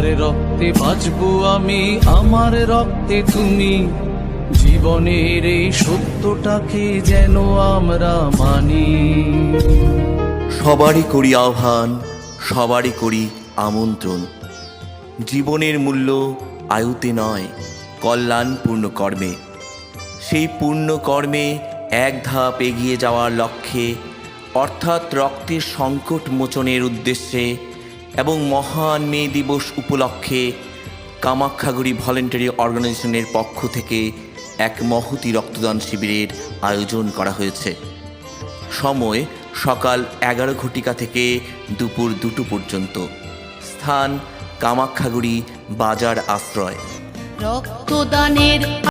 তোমার রক্তে বাঁচবো আমি, আমার রক্তে তুমি। জীবনের এই সত্যটাকে যেন আমরা মানি। সবারই করি আহ্বান, সবারই করি আমন্ত্রণ। জীবনের মূল্য আয়ুতে নয়, কল্যাণপূর্ণ কর্মে। সেই পূর্ণ কর্মে এক ধাপ এগিয়ে যাওয়ার লক্ষ্যে, অর্থাৎ রক্তের সংকট মোচনের উদ্দেশ্যে এবং মহান মে দিবস উপলক্ষে কামাখ্যাগুড়ি ভলেন্টারি অর্গানাইজেশনের পক্ষ থেকে এক মহতি রক্তদান শিবিরের আয়োজন করা হয়েছে। সময় সকাল এগারো ঘটিকা থেকে দুপুর দুটো পর্যন্ত। স্থান কামাখ্যাগুড়ি বাজার আশ্রয়। রক্তদানের